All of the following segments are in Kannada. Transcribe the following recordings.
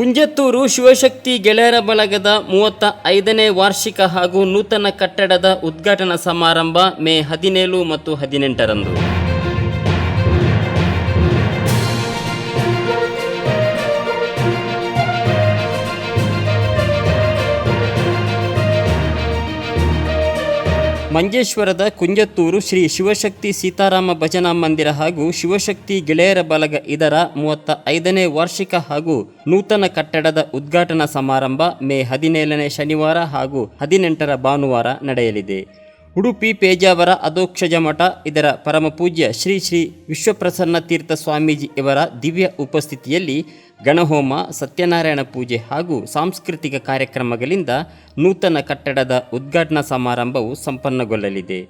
ಕುಂಜತ್ತೂರು ಶಿವಶಕ್ತಿ ಗೆಳೆಯರ ಬಳಗದ ಮೂವತ್ತ ಐದನೇ ವಾರ್ಷಿಕ ಹಾಗೂ ನೂತನ ಕಟ್ಟಡದ ಉದ್ಘಾಟನಾ ಸಮಾರಂಭ ಮೇ ಹದಿನೇಳು ಮತ್ತು ಹದಿನೆಂಟರಂದು. ಮಂಜೇಶ್ವರದ ಕುಂಜತ್ತೂರು ಶ್ರೀ ಶಿವಶಕ್ತಿ ಸೀತಾರಾಮ ಭಜನಾ ಮಂದಿರ ಹಾಗೂ ಶಿವಶಕ್ತಿ ಗೆಳೆಯರ ಬಲಗ ಇದರ ಮೂವತ್ತ ಐದನೇ ವಾರ್ಷಿಕ ಹಾಗೂ ನೂತನ ಕಟ್ಟಡದ ಉದ್ಘಾಟನಾ ಸಮಾರಂಭ ಮೇ ಹದಿನೇಳನೇ ಶನಿವಾರ ಹಾಗೂ ಹದಿನೆಂಟರ ಭಾನುವಾರ ನಡೆಯಲಿದೆ. ಉಡುಪಿ ಪೇಜಾವರ ಅಧೋಕ್ಷಜ ಮಠ, ಇದರ ಪರಮಪೂಜ್ಯ ಶ್ರೀ ಶ್ರೀ ವಿಶ್ವಪ್ರಸನ್ನ ತೀರ್ಥ ಸ್ವಾಮೀಜಿ ಇವರ ದಿವ್ಯ ಉಪಸ್ಥಿತಿಯಲ್ಲಿ ಗಣಹೋಮ, ಸತ್ಯನಾರಾಯಣ ಪೂಜೆ ಹಾಗೂ ಸಾಂಸ್ಕೃತಿಕ ಕಾರ್ಯಕ್ರಮಗಳಿಂದ ನೂತನ ಕಟ್ಟಡದ ಉದ್ಘಾಟನಾ ಸಮಾರಂಭವು ಸಂಪನ್ನಗೊಳ್ಳಲಿದೆ.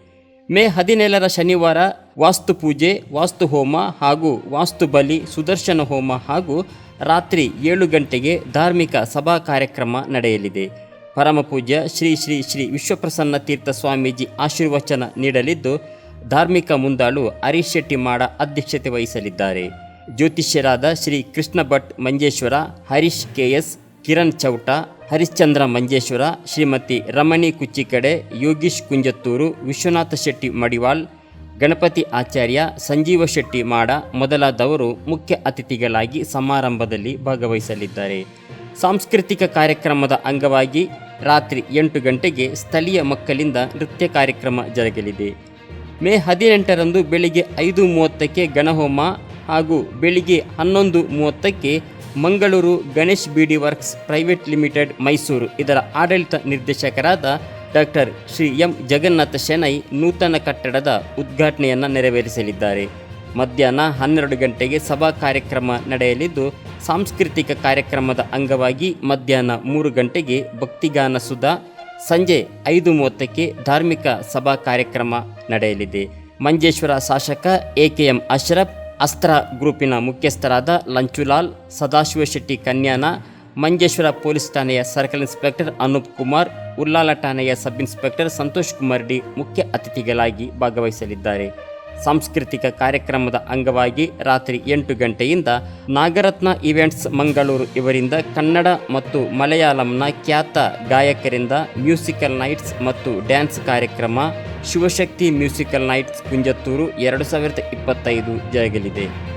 ಮೇ ಹದಿನೇಳರ ಶನಿವಾರ ವಾಸ್ತು ಪೂಜೆ, ವಾಸ್ತು ಹೋಮ ಹಾಗೂ ವಾಸ್ತು ಬಲಿ, ಸುದರ್ಶನ ಹೋಮ ಹಾಗೂ ರಾತ್ರಿ ಏಳು ಗಂಟೆಗೆ ಧಾರ್ಮಿಕ ಸಭಾ ಕಾರ್ಯಕ್ರಮ ನಡೆಯಲಿದೆ. ಪರಮಪೂಜ್ಯ ಶ್ರೀ ಶ್ರೀ ಶ್ರೀ ವಿಶ್ವಪ್ರಸನ್ನ ತೀರ್ಥ ಸ್ವಾಮೀಜಿ ಆಶೀರ್ವಚನ ನೀಡಲಿದ್ದು, ಧಾರ್ಮಿಕ ಮುಂದಾಳು ಹರೀಶ್ ಶೆಟ್ಟಿ ಮಾಡ ಅಧ್ಯಕ್ಷತೆ ವಹಿಸಲಿದ್ದಾರೆ. ಜ್ಯೋತಿಷ್ಯರಾದ ಶ್ರೀ ಕೃಷ್ಣ ಭಟ್ ಮಂಜೇಶ್ವರ, ಹರೀಶ್ ಕೆಎಸ್ ಕಿರಣ್ ಚೌಟ, ಹರಿಶ್ಚಂದ್ರ ಮಂಜೇಶ್ವರ, ಶ್ರೀಮತಿ ರಮಣಿ ಕುಚ್ಚಿಕಡೆ, ಯೋಗೀಶ್ ಕುಂಜತ್ತೂರು, ವಿಶ್ವನಾಥ ಶೆಟ್ಟಿ ಮಡಿವಾಳ್, ಗಣಪತಿ ಆಚಾರ್ಯ ಸಂಜೀವ ಶೆಟ್ಟಿ ಮಾಡ ಮೊದಲಾದವರು ಮುಖ್ಯ ಅತಿಥಿಗಳಾಗಿ ಸಮಾರಂಭದಲ್ಲಿ ಭಾಗವಹಿಸಲಿದ್ದಾರೆ. ಸಾಂಸ್ಕೃತಿಕ ಕಾರ್ಯಕ್ರಮದ ಅಂಗವಾಗಿ ರಾತ್ರಿ ಎಂಟು ಗಂಟೆಗೆ ಸ್ಥಳೀಯ ಮಕ್ಕಳಿಂದ ನೃತ್ಯ ಕಾರ್ಯಕ್ರಮ ಜರುಗಲಿದೆ. ಮೇ ಹದಿನೆಂಟರಂದು ಬೆಳಿಗ್ಗೆ ಐದು ಮೂವತ್ತಕ್ಕೆ ಗಣಹೋಮ ಹಾಗೂ ಬೆಳಿಗ್ಗೆ ಹನ್ನೊಂದು ಮೂವತ್ತಕ್ಕೆ ಮಂಗಳೂರು ಗಣೇಶ್ ಬಿಡಿ ವರ್ಕ್ಸ್ ಪ್ರೈವೇಟ್ ಲಿಮಿಟೆಡ್ ಮೈಸೂರು ಇದರ ಆಡಳಿತ ನಿರ್ದೇಶಕರಾದ ಡಾಕ್ಟರ್ ಶ್ರೀ ಎಂ ಜಗನ್ನಾಥ ಶೆನೈ ನೂತನ ಕಟ್ಟಡದ ಉದ್ಘಾಟನೆಯನ್ನು ನೆರವೇರಿಸಲಿದ್ದಾರೆ. ಮಧ್ಯಾಹ್ನ ಹನ್ನೆರಡು ಗಂಟೆಗೆ ಸಭಾ ಕಾರ್ಯಕ್ರಮ ನಡೆಯಲಿದ್ದು ಸಾಂಸ್ಕೃತಿಕ ಕಾರ್ಯಕ್ರಮದ ಅಂಗವಾಗಿ ಮಧ್ಯಾಹ್ನ ಮೂರು ಗಂಟೆಗೆ ಭಕ್ತಿಗಾನ ಸುಧಾ ಸಂಜೆ ಐದು ಮೂವತ್ತಕ್ಕೆ ಧಾರ್ಮಿಕ ಸಭಾ ಕಾರ್ಯಕ್ರಮ ನಡೆಯಲಿದೆ. ಮಂಜೇಶ್ವರ ಶಾಸಕ A K M Ashraf, Astra ಗ್ರೂಪಿನ ಮುಖ್ಯಸ್ಥರಾದ ಲಂಚುಲಾಲ್, ಸದಾಶಿವ ಶೆಟ್ಟಿ ಕನ್ಯಾನ, ಮಂಜೇಶ್ವರ ಪೊಲೀಸ್ ಠಾಣೆಯ ಸರ್ಕಲ್ ಇನ್ಸ್ಪೆಕ್ಟರ್ ಅನೂಪ್ ಕುಮಾರ್ ಉಲ್ಲಾಲ ಠಾಣೆಯ sub inspector Santosh Kumar D ಮುಖ್ಯ ಅತಿಥಿಗಳಾಗಿ ಭಾಗವಹಿಸಲಿದ್ದಾರೆ. ಸಾಂಸ್ಕೃತಿಕ ಕಾರ್ಯಕ್ರಮದ ಅಂಗವಾಗಿ ರಾತ್ರಿ ಎಂಟು ಗಂಟೆಯಿಂದ ನಾಗರತ್ನ ಇವೆಂಟ್ಸ್ ಮಂಗಳೂರು ಇವರಿಂದ ಕನ್ನಡ ಮತ್ತು ಮಲಯಾಳಂನ ಖ್ಯಾತ ಗಾಯಕರಿಂದ ಮ್ಯೂಸಿಕಲ್ ನೈಟ್ಸ್ ಮತ್ತು ಡ್ಯಾನ್ಸ್ ಕಾರ್ಯಕ್ರಮ ಶಿವಶಕ್ತಿ ಮ್ಯೂಸಿಕಲ್ ನೈಟ್ಸ್ ಕುಂಜತ್ತೂರು ಎರಡು ಸಾವಿರದ ಇಪ್ಪತ್ತೈದು ಜರುಗಲಿದೆ